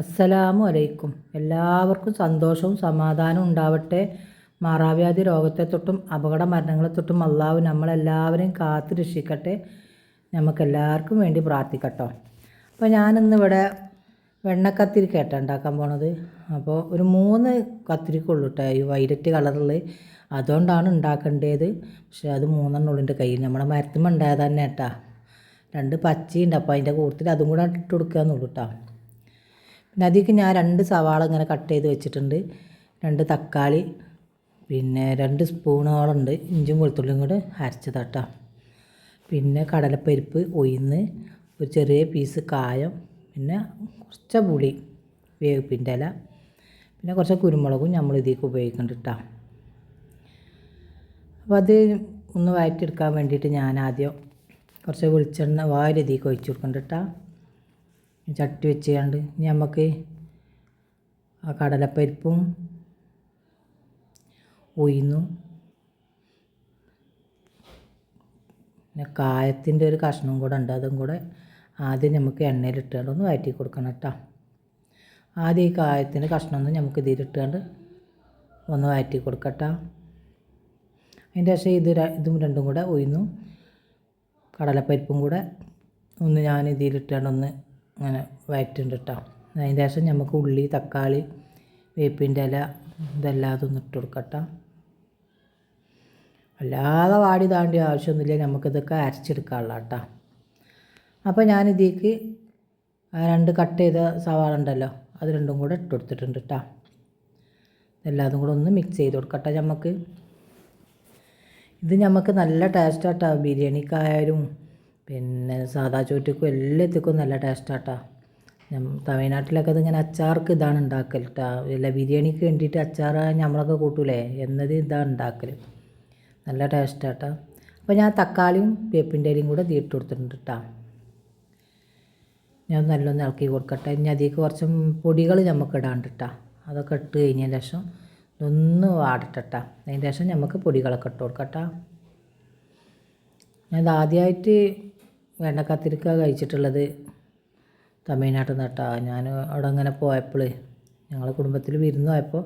അസ്സലാമു അലൈക്കും. എല്ലാവർക്കും സന്തോഷവും സമാധാനവും ഉണ്ടാവട്ടെ. മാറാവ്യാധി രോഗത്തെ തൊട്ടും അപകട മരണങ്ങളെ തൊട്ടും അള്ളാഹു നമ്മളെല്ലാവരെയും കാത്തു രക്ഷിക്കട്ടെ. നമുക്കെല്ലാവർക്കും വേണ്ടി പ്രാർത്ഥിക്കട്ടോ. അപ്പോൾ ഞാനിന്നിവിടെ വെണ്ണക്കത്തിരിക്കട്ട ഉണ്ടാക്കാൻ പോണത്. അപ്പോൾ ഒരു മൂന്ന് കത്തിരിക്കുള്ളൂ കേട്ടോ ഈ വൈലറ്റ് കളറിൽ അതുകൊണ്ടാണ് ഉണ്ടാക്കേണ്ടത്. പക്ഷേ അത് മൂന്നെണ്ണം ഉള്ളിന്റെ കയ്യിൽ. നമ്മുടെ മരത്തുമ്പോൾ ഉണ്ടായത് തന്നെ കേട്ടാ രണ്ട് പച്ചയുണ്ട് അപ്പോൾ അതിന്റെ കൂട്ടത്തിൽ അതും കൂടെ ഇട്ട് കൊടുക്കുക എന്നുള്ളൂ കേട്ടോ അതിലേക്ക് ഞാൻ രണ്ട് സവാള ഇങ്ങനെ കട്ട് ചെയ്ത് വെച്ചിട്ടുണ്ട്. രണ്ട് തക്കാളി പിന്നെ രണ്ട് സ്പൂണുകളുണ്ട് ഇഞ്ചും വെളുത്തുള്ളിയും കൂടെ അരച്ചതാട്ടോ പിന്നെ കടലപ്പരിപ്പ് ഉയർന്ന് ഒരു ചെറിയ പീസ് കായം പിന്നെ കുറച്ച് പുളി വേവിപ്പിന്റെ ഇല പിന്നെ കുറച്ച് കുരുമുളകും നമ്മൾ ഇതിലേക്ക് ഉപയോഗിക്കുന്നുണ്ട് കേട്ടോ അപ്പോൾ അത് ഒന്ന് വഴറ്റിയെടുക്കാൻ വേണ്ടിയിട്ട് ഞാൻ ആദ്യം കുറച്ച് വെളിച്ചെണ്ണ വാരിതിലേക്ക് ഒഴിച്ചു കൊടുക്കുന്നുണ്ട് കേട്ടോ ചട്ടി വെച്ച് കണ്ട് ഇനി നമുക്ക് ആ കടലപ്പരിപ്പും ഉയർന്നും പിന്നെ കായത്തിന്റെ ഒരു കഷ്ണം കൂടെ ഉണ്ട്. അതും കൂടെ ആദ്യം നമുക്ക് എണ്ണയിലിട്ടുകൊണ്ട് ഒന്ന് വഴറ്റി കൊടുക്കണം കേട്ടോ. ആദ്യം ഈ കായത്തിന്റെ കഷ്ണം ഒന്ന് നമുക്ക് ഇതിലിട്ടുകൊണ്ട് ഒന്ന് വഴറ്റി കൊടുക്കട്ടോ അതിന്റെ ശേഷം ഇത് ഇതും രണ്ടും കൂടെ ഉയർന്നും കടലപ്പരിപ്പും കൂടെ ഒന്ന് ഞാൻ ഇതിലിട്ടുകൊണ്ട് ഒന്ന് അങ്ങനെ വയറ്റുണ്ട് കേട്ടോ അതിന്റെ ശേഷം നമുക്ക് ഉള്ളി തക്കാളി വേപ്പിന്റെ ഇല ഇതെല്ലാം അതൊന്ന് ഇട്ട് കൊടുക്കട്ടോ. അല്ലാതെ വാടി താണ്ടി ആവശ്യമൊന്നുമില്ല. നമുക്കിതൊക്കെ അരച്ചെടുക്കാനുള്ള കേട്ടോ അപ്പോൾ ഞാനിതേക്ക് രണ്ട് കട്ട് ചെയ്ത സവാള ഉണ്ടല്ലോ അത് രണ്ടും കൂടെ ഇട്ട് കൊടുത്തിട്ടുണ്ട് കേട്ടോ എല്ലാതും കൂടെ ഒന്ന് മിക്സ് ചെയ്ത് കൊടുക്കട്ടെ നമുക്ക് ഇത് നമുക്ക് നല്ല ടേസ്റ്റാട്ടോ ബിരിയാണിക്കായാലും പിന്നെ സാദാ ചോറ്റക്കും എല്ലാത്തിക്കും നല്ല ടേസ്റ്റാട്ടോ തമിഴ്നാട്ടിലൊക്കെ ഇതിങ്ങനെ അച്ചാർക്ക് ഇതാണ് ഉണ്ടാക്കൽ കേട്ടോ ഇല്ല ബിരിയാണിക്ക് വേണ്ടിയിട്ട് അച്ചാർ നമ്മളൊക്കെ കൂട്ടൂലേ? എന്നത് ഇതാണ് ഉണ്ടാക്കൽ നല്ല ടേസ്റ്റാട്ടോ അപ്പോൾ ഞാൻ തക്കാളിയും വേപ്പിന്റെ ഇലയും കൂടെ തീട്ട് കൊടുത്തിട്ടുണ്ട് കേട്ടോ ഞാൻ നല്ലൊന്ന് ഇളക്കി കൊടുക്കട്ടെ. ഇനി അതിലേക്ക് കുറച്ച് പൊടികൾ നമുക്ക് ഇടാണ്ട് കേട്ടോ അതൊക്കെ ഇട്ട് കഴിഞ്ഞതിന് ശേഷം ഇതൊന്ന് വാടട്ടെട്ടാ. അതിന് ശേഷം നമുക്ക് പൊടികളൊക്കെ ഇട്ട് കൊടുക്കട്ടോ. ഞാൻ ആദ്യമായിട്ട് വെണ്ണക്കത്തിരിക്ക കഴിച്ചിട്ടുള്ളത്. തമിഴ്നാട്ടിൽ നിന്ന് കേട്ടോ. ഞാൻ അവിടെ അങ്ങനെ പോയപ്പോൾ ഞങ്ങളെ കുടുംബത്തിൽ വിരുന്ന് പോയപ്പോൾ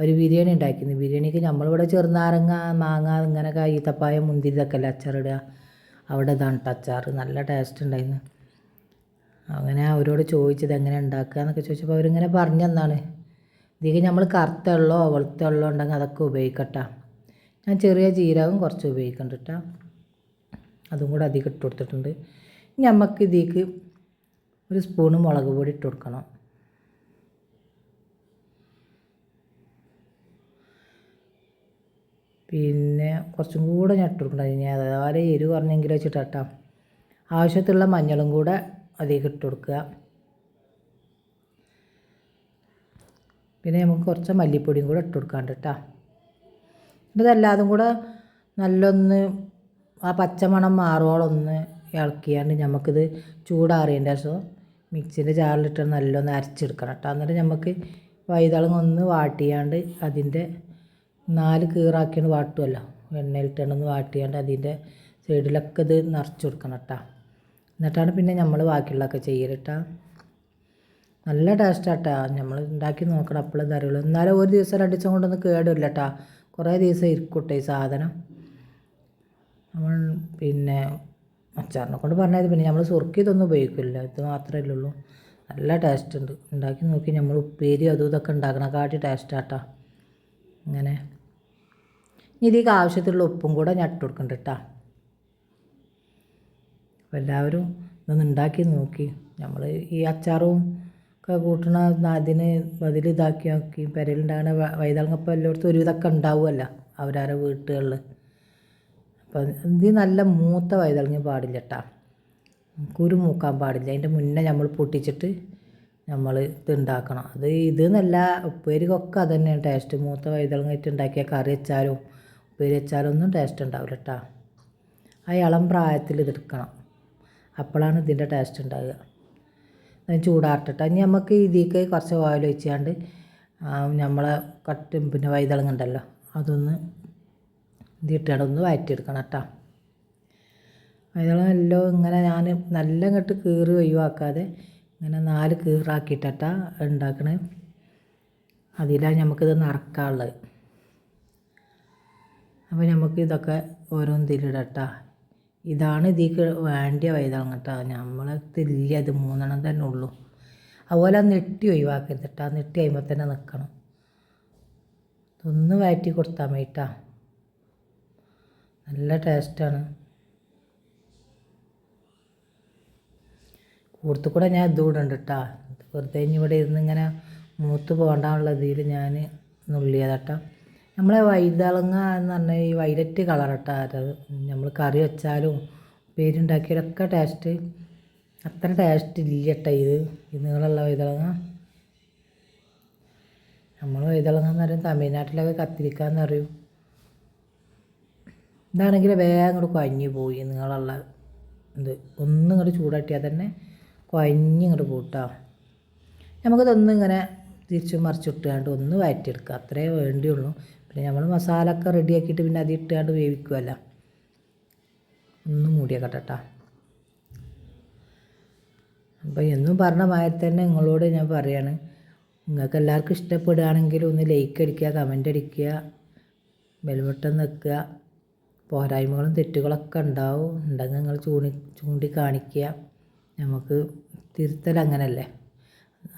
ഒരു ബിരിയാണി ഉണ്ടാക്കിയിരുന്നു. ബിരിയാണിക്ക് നമ്മളിവിടെ ചെറുനാരങ്ങ മാങ്ങ ഇങ്ങനെ ഈത്തപ്പായ മുന്തിരി ഇതൊക്കെ അച്ചാറിടുക അവിടെ ഇതാണ് അച്ചാർ. നല്ല ടേസ്റ്റ് ഉണ്ടായിരുന്നു. അങ്ങനെ അവരോട് ചോദിച്ചത് എങ്ങനെ ഉണ്ടാക്കുക എന്നൊക്കെ ചോദിച്ചപ്പോൾ അവരിങ്ങനെ പറഞ്ഞു തന്നാണ്. നമ്മൾ കറുത്ത വെള്ളമോ വെളുത്ത വെള്ളമോ ഉണ്ടെങ്കിൽ അതൊക്കെ ഉപയോഗിക്കട്ടാ. ഞാൻ ചെറിയ ജീരകം കുറച്ച് ഉപയോഗിക്കുന്നുണ്ട് അതും കൂടെ അധികം ഇട്ട് കൊടുത്തിട്ടുണ്ട്. ഇനി നമുക്ക് ഇതിലേക്ക് ഒരു സ്പൂണ് മുളക് പൊടി ഇട്ട് കൊടുക്കണം. പിന്നെ കുറച്ചും കൂടെ ഞാൻ ഇട്ട് കൊടുക്കണം ഇനി അതുപോലെ എരിവ് പറഞ്ഞെങ്കിലും കേട്ടോ ആവശ്യത്തിലുള്ള മഞ്ഞളും കൂടെ അതിലേക്ക് ഇട്ട് കൊടുക്കുക. പിന്നെ നമുക്ക് കുറച്ച് മല്ലിപ്പൊടിയും കൂടെ ഇട്ട് കൊടുക്കാണ്ട് കേട്ടോ ഇതല്ലാതും കൂടെ നല്ലൊന്ന് ആ പച്ചമണം മാറുവോളം ഒന്ന് ഇളക്കിയാണ്ട് നമുക്കിത് ചൂടാറിയതിന്റെ ശേഷം മിക്സിന്റെ ജാറിലിട്ട് നല്ലൊന്ന് അരച്ചെടുക്കണം കേട്ടോ. എന്നിട്ട് നമുക്ക് വൈതളം ഒന്ന് വാട്ടിയാണ്ട് അതിന്റെ നാല് കീറാക്കിയാണ് വാട്ടുമല്ലോ എണ്ണയിലിട്ടൊന്ന് വാട്ടിയാണ്ട് അതിന്റെ സൈഡിലൊക്കെ ഇത് നിറച്ച് കൊടുക്കണം കേട്ടോ. എന്നിട്ടാണ് പിന്നെ നമ്മൾ ബാക്കിയുള്ളതൊക്കെ ചെയ്യലിട്ടാ നല്ല ടേസ്റ്റാട്ടാ നമ്മൾ ഉണ്ടാക്കി നോക്കണം അപ്പോഴും തരുള്ളൂ എന്നാലും ഒരു ദിവസം രണ്ട് ദിവസം കൊണ്ടൊന്നും കേടില്ല കേട്ടോ. കുറേ ദിവസം ഇരിക്കട്ടെ ഈ സാധനം. നമ്മൾ പിന്നെ അച്ചാറിനെ കൊണ്ട് പറഞ്ഞത് പിന്നെ നമ്മൾ ഇതൊന്നും ഉപയോഗിക്കില്ല ഇത് മാത്രമേ ഉള്ളൂ. നല്ല ടേസ്റ്റ് ഉണ്ട്. ഉണ്ടാക്കി നോക്കി നമ്മൾ ഉപ്പേരി അതും ഇതൊക്കെ ഉണ്ടാക്കണ കാട്ടി ടേസ്റ്റാട്ടാ അങ്ങനെ ഇനി ഇതിലേക്ക് ആവശ്യത്തിലുള്ള ഉപ്പും കൂടെ ഞാൻ ഇട്ട് കൊടുക്കണ്ട അപ്പോൾ എല്ലാവരും ഇതൊന്ന് ഉണ്ടാക്കി നോക്കി. നമ്മൾ ഈ അച്ചാറും ഒക്കെ കൂട്ടണ അതിന് ബതിൽ ഇതാക്കി നോക്കി. പെരയിലുണ്ടാകുന്ന വൈതാളങ്ങപ്പം എല്ലായിടത്തും ഒരു ഇതൊക്കെ ഉണ്ടാവുമല്ലോ. അവരവരുടെ വീട്ടുകളിൽ അപ്പം ഇത് നല്ല മൂത്ത വൈതളങ്ങ പാടില്ല കേട്ടാ കുരു മൂക്കാൻ പാടില്ല. അതിന്റെ മുന്നേ നമ്മൾ പൊട്ടിച്ചിട്ട് നമ്മൾ ഇത് ഉണ്ടാക്കണം. അത് ഇത് എന്നല്ല ഉപ്പേരിക്കൊക്കെ അത് തന്നെയാണ് ടേസ്റ്റ് മൂത്ത വൈതളങ്ങ ഇട്ട് ഉണ്ടാക്കിയ കറി വെച്ചാലും ഉപ്പേരി വെച്ചാലും ഒന്നും ടേസ്റ്റ് ഉണ്ടാവില്ല കേട്ടാ ആ ഇളം പ്രായത്തിൽ ഇതെടുക്കണം അപ്പോഴാണ് ഇതിന്റെ ടേസ്റ്റ് ഉണ്ടാവുക. ഞാൻ ചൂടാറട്ടെ ഇനി നമുക്ക് ഇതിലേക്ക് കുറച്ച് ഓയിൽ ഒഴിച്ചാണ്ട് നമ്മളെ കട്ടും പിന്നെ വൈതളങ്ങ ഉണ്ടല്ലോ അതൊന്ന് ഇതിട്ടാണ്ട് ഒന്ന് വഴറ്റിയെടുക്കണം കേട്ടോ. അതിനുള്ള എല്ലാം ഇങ്ങനെ ഞാൻ നല്ല ഇങ്ങോട്ട് കീറി ഒഴിവാക്കാതെ ഇങ്ങനെ നാല് കീറാക്കിയിട്ടാ ഉണ്ടാക്കണേ. അതിലാണ് നമുക്കിത് നിറക്കാനുള്ളത്. അപ്പോൾ നമുക്ക് ഇതൊക്കെ ഓരോന്ന് തിരിടട്ടാ ഇതാണ് ഇതിക്ക് വേണ്ടിയ വൈതാളം കേട്ടോ. നമ്മളത്തില്ല അത് മൂന്നെണ്ണം തന്നെ ഉള്ളൂ. അതുപോലെ നെട്ടി ഒഴിവാക്കരുത് കേട്ടോ. നെട്ടി കഴിയുമ്പോൾ തന്നെ നിൽക്കണം ഒന്ന് വഴറ്റി കൊടുത്താൽ മതി നല്ല ടേസ്റ്റാണ്. കൂടുതൽ കൂടെ ഞാൻ ഇത് കൂടെ ഉണ്ട് കേട്ടോ വെറുതെ ഇവിടെ ഇരുന്ന് ഇങ്ങനെ മൂത്ത് പോകണ്ടാനുള്ള ഇതിൽ ഞാൻ നുള്ളിയതാട്ടോ. നമ്മളെ വൈതളങ്ങ എന്ന് പറഞ്ഞാൽ ഈ വൈലറ്റ് കളർ കേട്ടോ അത്. നമ്മൾ കറി വെച്ചാലും പേരുണ്ടാക്കിയാലൊക്കെ ടേസ്റ്റ്. അത്ര ടേസ്റ്റ് ഇല്ല കേട്ടോ ഇത് ഇന്നുകളുള്ള വൈതളങ്ങ. നമ്മൾ വൈതളങ്ങ എന്ന് പറയും തമിഴ്നാട്ടിലൊക്കെ കത്തിരിക്കാന്ന് പറയും. ഇതാണെങ്കിൽ വേഗം അങ്ങോട്ട് കുഴഞ്ഞു പോയി നിങ്ങളുള്ള ഇത്. ഒന്നും ഇങ്ങോട്ട് ചൂടാട്ടിയാൽ തന്നെ കുഴഞ്ഞ് ഇങ്ങോട്ട് പോട്ടോ. നമുക്കിതൊന്നും ഇങ്ങനെ തിരിച്ചു മറിച്ചിട്ടാണ്ട് ഒന്ന് വഴറ്റിയെടുക്കുക അത്രേ വേണ്ടിയുള്ളൂ. പിന്നെ നമ്മൾ മസാല ഒക്കെ റെഡിയാക്കിയിട്ട് പിന്നെ അത് ഇട്ടുകൊണ്ട് വേവിക്കുമല്ലോ ഒന്ന് മൂടിയേക്കട്ടെ കേട്ടോ അപ്പോൾ എന്നും പറഞ്ഞ മാതിരി തന്നെ നിങ്ങളോട് ഞാൻ പറയാണ്. നിങ്ങൾക്ക് എല്ലാവർക്കും ഇഷ്ടപ്പെടുകയാണെങ്കിൽ ഒന്ന് ലൈക്ക് അടിക്കുക കമന്റ് അടിക്കുക ബെൽബട്ടൺ നിൽക്കുക പോരായ്മകളും തെറ്റുകളൊക്കെ ഉണ്ടാവും. ഉണ്ടെങ്കിൽ നിങ്ങൾ ചൂണ്ടി ചൂണ്ടിക്കാണിക്കുക. നമുക്ക് തിരുത്തൽ അങ്ങനല്ലേ?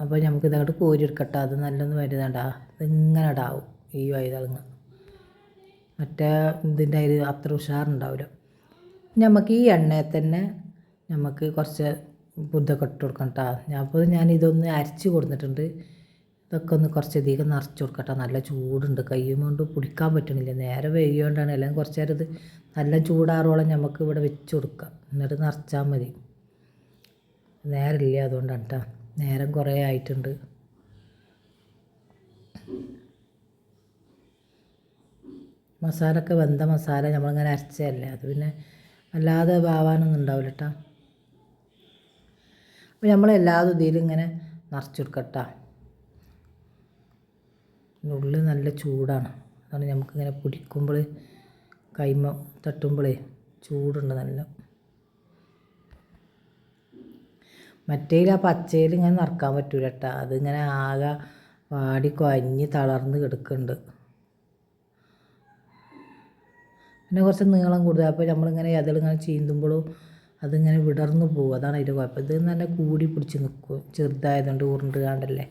അപ്പോൾ നമുക്ക് ഇതങ്ങോട്ട് കോരിയെടുക്കട്ടെ അത് നല്ലൊന്ന് വരുന്നുണ്ടാ ഇതിങ്ങനെ ഇടാവും ഈ വൈതളങ്ങ മറ്റേ ഇതിന്റെ അതിൽ അത്ര ഉഷാറുണ്ടാവില്ല. നമുക്ക് ഈ എണ്ണയിൽ തന്നെ നമുക്ക് കുറച്ച് ബുദ്ധൊക്കെ ഇട്ട് കൊടുക്കണം കേട്ടോ അപ്പോൾ ഞാൻ ഇതൊന്ന് അരച്ച് കൊടുത്തിട്ടുണ്ട് ഇതൊക്കെ ഒന്ന് കുറച്ചധികം നിറച്ച് കൊടുക്കട്ടെ. നല്ല ചൂടുണ്ട്. കയ്യും കൊണ്ട് പിടിക്കാൻ പറ്റണില്ല. നേരെ വൈകിയോണ്ടാണ് അല്ലെങ്കിൽ കുറച്ച് നേരം ഇത് നല്ല ചൂടാറോളം നമുക്ക് ഇവിടെ വെച്ച് കൊടുക്കാം. എന്നിട്ട് നിറച്ചാൽ മതി. നേരമില്ല അതുകൊണ്ടാണ് കേട്ടോ നേരം കുറേ ആയിട്ടുണ്ട്. മസാല ഒക്കെ വെന്ത മസാല നമ്മളിങ്ങനെ അരച്ചതല്ലേ? അത് പിന്നെ അല്ലാതെ ആവാനൊന്നും ഉണ്ടാവില്ല കേട്ടോ അപ്പോൾ നമ്മളെല്ലാതും ഇതിലും ഇങ്ങനെ കൊടുക്കട്ടോ ഉള്ളിൽ നല്ല ചൂടാണ്. അതാണ് നമുക്കിങ്ങനെ പിടിക്കുമ്പോൾ കൈമ തട്ടുമ്പോഴേ ചൂടുണ്ട് നല്ല. മറ്റേ ആ പച്ചയിൽ ഇങ്ങനെ നിറക്കാൻ പറ്റൂല കേട്ടോ അതിങ്ങനെ ആകെ വാടി കൊഞ്ഞ് തളർന്ന് കിടക്കുന്നുണ്ട് പിന്നെ കുറച്ച് നീളം കൂടുതൽ. അപ്പോൾ നമ്മളിങ്ങനെ അതിലിങ്ങനെ ചീന്തുമ്പോഴും അതിങ്ങനെ വിടർന്ന് പോകും അതാണ് അതിന്റെ കുഴപ്പം. ഇത് നല്ല കൂടി പിടിച്ച് നിൽക്കും ചെറുതായതുകൊണ്ട് ഉരുണ്ട് കാണ്ടല്ലേ.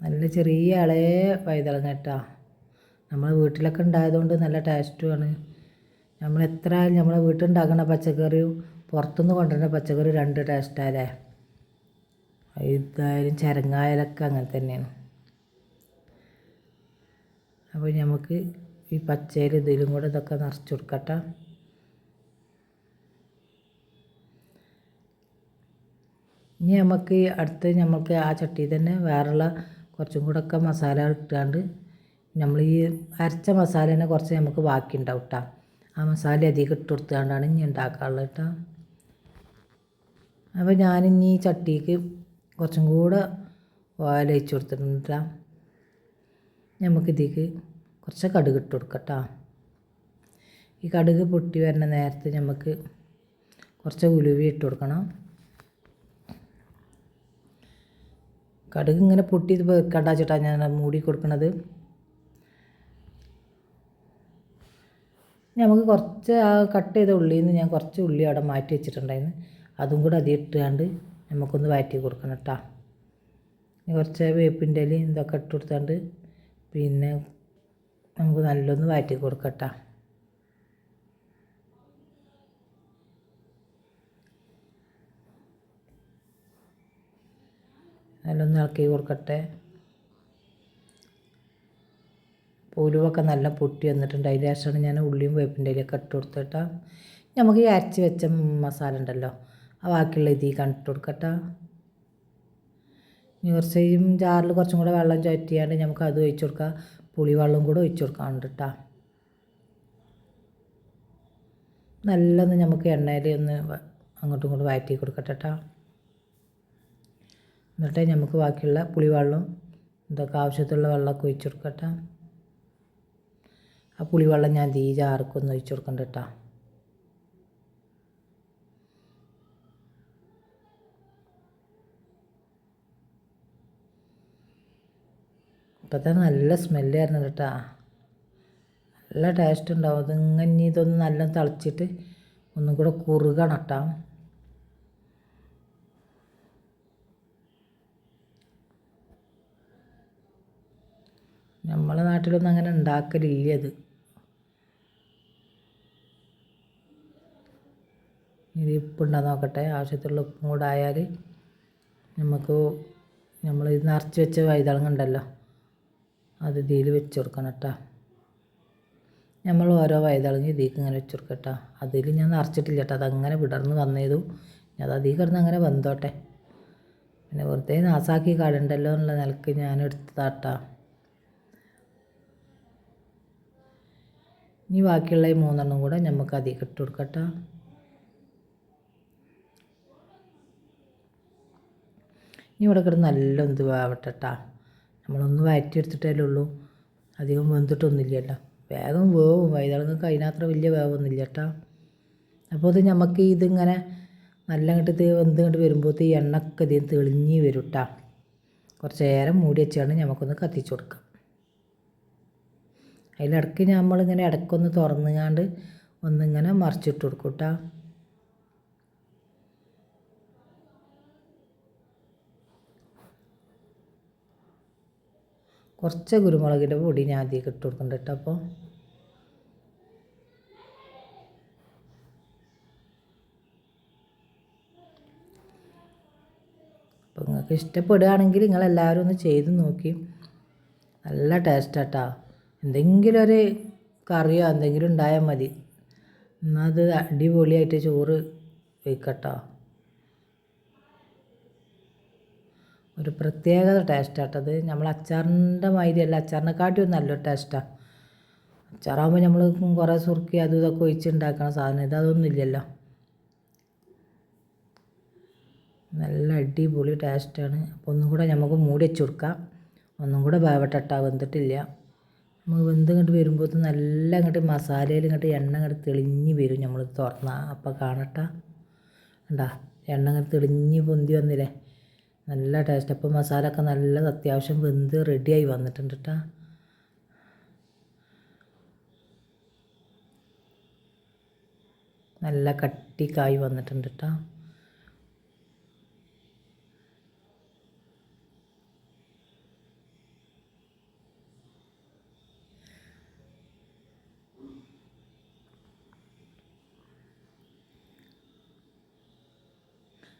നല്ല ചെറിയ ഇളയ വൈതളങ്ങ കേട്ടോ നമ്മൾ വീട്ടിലൊക്കെ ഉണ്ടായതുകൊണ്ട് നല്ല ടേസ്റ്റുമാണ് നമ്മൾ എത്ര നമ്മളെ വീട്ടിലുണ്ടാക്കുന്ന പച്ചക്കറിയും പുറത്തുനിന്ന് കൊണ്ടുവരുന്ന പച്ചക്കറി രണ്ട് ടേസ്റ്റാലേ ഇതായാലും ചരങ്ങായാലൊക്കെ അങ്ങനെ തന്നെയാണ്. അപ്പോൾ നമുക്ക് ഈ പച്ചയിൽ ഇതിലും കൂടെ ഇതൊക്കെ നിറച്ച് കൊടുക്കട്ടെ. ഇനി നമുക്ക് അടുത്ത് നമുക്ക് ആ ചട്ടിയിൽ തന്നെ വേറെയുള്ള കുറച്ചും കൂടെ ഒക്കെ മസാല ഇട്ടാണ്ട് നമ്മൾ ഈ അരച്ച മസാല തന്നെ കുറച്ച് നമുക്ക് ബാക്കി ഉണ്ടാവും കേട്ടോ ആ മസാല അധികം ഇട്ട് കൊടുത്തുകൊണ്ടാണ് ഇനി ഉണ്ടാക്കാനുള്ളത് കേട്ടോ അപ്പോൾ ഞാനിനി ഈ ചട്ടിക്ക് കുറച്ചും കൂടെ ഓയിൽ കൊടുത്തിട്ടുണ്ട് കേട്ടോ നമുക്കിതിക്ക് കുറച്ച് കടുക് ഇട്ട് കൊടുക്കട്ടോ ഈ കടുക് പൊട്ടി വരുന്ന നേരത്ത് നമുക്ക് കുറച്ച് ഉലുവി ഇട്ട് കൊടുക്കണം. കടുക് ഇങ്ങനെ പൊട്ടി വെക്കണ്ടാച്ചിട്ടാണ് ഞാൻ മൂടി കൊടുക്കണത്. നമുക്ക് കുറച്ച് ആ കട്ട് ചെയ്ത ഉള്ളിയിൽ നിന്ന് ഞാൻ കുറച്ച് ഉള്ളി അവിടെ മാറ്റി വെച്ചിട്ടുണ്ടായിരുന്നു. അതും കൂടെ അതി ഇട്ടുകൊണ്ട് നമുക്കൊന്ന് വഴറ്റി കൊടുക്കണം കേട്ടോ. കുറച്ച് വേപ്പിന്റെ ഇലയും ഇതൊക്കെ ഇട്ട് കൊടുത്താണ്ട് പിന്നെ നമുക്ക് നല്ലൊന്ന് വഴറ്റി കൊടുക്കട്ടോ നല്ലൊന്ന് ഇളക്കി കൊടുക്കട്ടെ. ഉലുവൊക്കെ നല്ല പൊട്ടി വന്നിട്ടുണ്ട്. അതിന്റെ ശേഷമാണ് ഞാൻ ഉള്ളിയും വേപ്പിന്റെ ഇലയൊക്കെ ഇട്ട് കൊടുത്തിട്ടാ നമുക്ക് ഈ അരച്ച് വെച്ച മസാല ഉണ്ടല്ലോ ആ ബാക്കിയുള്ള ഇതിൽ കണ്ടിട്ട് കൊടുക്കട്ടെ. ഇനി ജാറിൽ കുറച്ചും കൂടെ വെള്ളം ചുറ്റിയാണ്ട് നമുക്ക് അത് ഒഴിച്ചു കൊടുക്കാം. പുളിവെള്ളം കൂടെ ഒഴിച്ചു കൊടുക്കാനുണ്ട് കേട്ടോ നല്ലൊന്ന് നമുക്ക് എണ്ണയിൽ ഒന്ന് അങ്ങോട്ടും ഇങ്ങോട്ടും വഴറ്റി കൊടുക്കട്ടെ കേട്ടോ. എന്നിട്ട് നമുക്ക് ബാക്കിയുള്ള പുളിവെള്ളം ഇതൊക്കെ ആവശ്യത്തിലുള്ള വെള്ളമൊക്കെ ഒഴിച്ചു കൊടുക്കട്ടെ ആ പുളിവെള്ളം ഞാൻ തീ ചാർക്കൊന്നും ഒഴിച്ചു കൊടുക്കണ്ട കേട്ടോ. ഇപ്പോഴത്തെ നല്ല സ്മെല്ലായിരുന്നു കേട്ടോ. നല്ല ടേസ്റ്റ് ഉണ്ടാവും. അതിങ്ങനെ ഇതൊന്ന് നല്ല തിളച്ചിട്ട് ഒന്നും കൂടെ കുറുകണട്ടാം നമ്മളെ നാട്ടിലൊന്നും അങ്ങനെ ഉണ്ടാക്കലില്ല അത് ഇത് ഉപ്പുണ്ടോ നോക്കട്ടെ. ആവശ്യത്തിലുള്ള ഉപ്പും കൂടെ ആയാൽ നമുക്ക് നമ്മൾ ഇത് നിറച്ച് വെച്ച വൈതളങ്ങുണ്ടല്ലോ അത് ഇതിൽ വെച്ച് കൊടുക്കണം കേട്ടോ നമ്മൾ ഓരോ വൈതളങ്ങി ഇതിലേക്ക് ഇങ്ങനെ വെച്ച് കൊടുക്കുക കേട്ടോ അതിൽ ഞാൻ നിറച്ചിട്ടില്ല കേട്ടോ അതങ്ങനെ വിടർന്ന് വന്നേതു അത് അതിൽ കിടന്ന് അങ്ങനെ വന്നോട്ടെ പിന്നെ വെറുതെ നാസാക്കി കാടുണ്ടല്ലോ എന്നുള്ള നിലയ്ക്ക് ഞാൻ എടുത്തതാട്ടാ ഇനി ബാക്കിയുള്ള ഈ മൂന്നെണ്ണം കൂടെ നമുക്ക് അതിൽ ഇട്ട് കൊടുക്കട്ടോ. ഇനി ഇവിടെ കിടന്ന് നല്ല എന്ത് വേവട്ടെട്ടാ. നമ്മളൊന്ന് വയറ്റിയെടുത്തിട്ടല്ലേ ഉള്ളൂ. അധികം വെന്തിട്ടൊന്നുമില്ലല്ലോ. വേഗം വേവും. വൈതളങ്ങൾക്ക് അതിനത്ര വലിയ വേവൊന്നുമില്ല കേട്ടോ അപ്പോൾ ഇത് നമുക്ക് ഇതിങ്ങനെ നല്ല ഇങ്ങോട്ട് ഇത് വെന്ത് ഇങ്ങോട്ട് വരുമ്പോൾ ഈ ഇതിൽ തെളിഞ്ഞ് വരും കേട്ടോ കുറച്ച് നേരം മൂടി വെച്ചാണ് നമുക്കൊന്ന് കത്തിച്ച് കൊടുക്കാം അതിലിടയ്ക്ക് നമ്മളിങ്ങനെ ഇടയ്ക്കൊന്ന് തുറന്നുകാണ്ട് ഒന്നിങ്ങനെ മറിച്ചിട്ട് കൊടുക്കും കേട്ടോ കുറച്ച് കുരുമുളകിന്റെ പൊടി ഞാൻ അതിലേക്ക് ഇട്ട് കൊടുക്കുന്നുണ്ട് കേട്ടോ അപ്പോൾ. അപ്പോൾ നിങ്ങൾക്ക് ഇഷ്ടപ്പെടുകയാണെങ്കിൽ നിങ്ങളെല്ലാവരും ഒന്ന് ചെയ്ത് നോക്കി. നല്ല ടേസ്റ്റാട്ടോ എന്തെങ്കിലും ഒരു കറിയോ എന്തെങ്കിലും ഉണ്ടായാൽ മതി. എന്നാൽ അത് അടിപൊളിയായിട്ട് ചോറ് വയ്ക്കട്ടോ ഒരു പ്രത്യേക ടേസ്റ്റാട്ടത് നമ്മൾ അച്ചാറിന്റെ മാതിരിയല്ല അച്ചാറിനെക്കാട്ടിയും നല്ലൊരു ടേസ്റ്റാണ് അച്ചാറാകുമ്പോൾ നമ്മൾ കുറേ സുറുക്കി അതും ഇതൊക്കെ ഒഴിച്ചുണ്ടാക്കണ സാധനം. ഇത് അതൊന്നുമില്ലല്ലോ നല്ല അടിപൊളി ടേസ്റ്റാണ്. അപ്പോൾ ഒന്നും കൂടെ നമുക്ക് മൂടി വെച്ച് കൊടുക്കാം. ഒന്നും കൂടെ വേവട്ടട്ട വെന്തിട്ടില്ല. നമുക്ക് വെന്ത് ഇങ്ങോട്ട് വരുമ്പോൾ നല്ല ഇങ്ങോട്ട് മസാലയിൽ ഇങ്ങോട്ട് എണ്ണ ഇങ്ങോട്ട് തെളിഞ്ഞ് വരും നമ്മൾ തുറന്നാൽ അപ്പം കാണട്ട. ഉണ്ടാ എണ്ണ ഇങ്ങോട്ട് തെളിഞ്ഞ് പൊന്തി വന്നില്ലേ? നല്ല ടേസ്റ്റ് അപ്പം മസാല ഒക്കെ നല്ല അത്യാവശ്യം വെന്ത് റെഡിയായി വന്നിട്ടുണ്ട് കേട്ടോ നല്ല കട്ടിക്കായി വന്നിട്ടുണ്ട് കേട്ടോ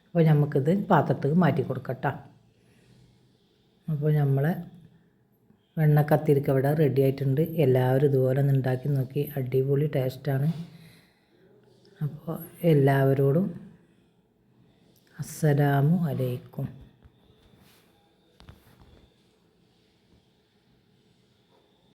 അപ്പോൾ നമുക്കിത് പാത്രത്തിൽ മാറ്റി കൊടുക്കട്ടോ. അപ്പോൾ നമ്മളെ വെണ്ണക്കത്തിരിക്ക ഇവിടെ റെഡി ആയിട്ടുണ്ട്. എല്ലാവരും ഇതുപോലെ ഒന്ന് ഉണ്ടാക്കി നോക്കി. അടിപൊളി ടേസ്റ്റാണ് അപ്പോൾ എല്ലാവരോടും അസ്സലാമു അലൈക്കും.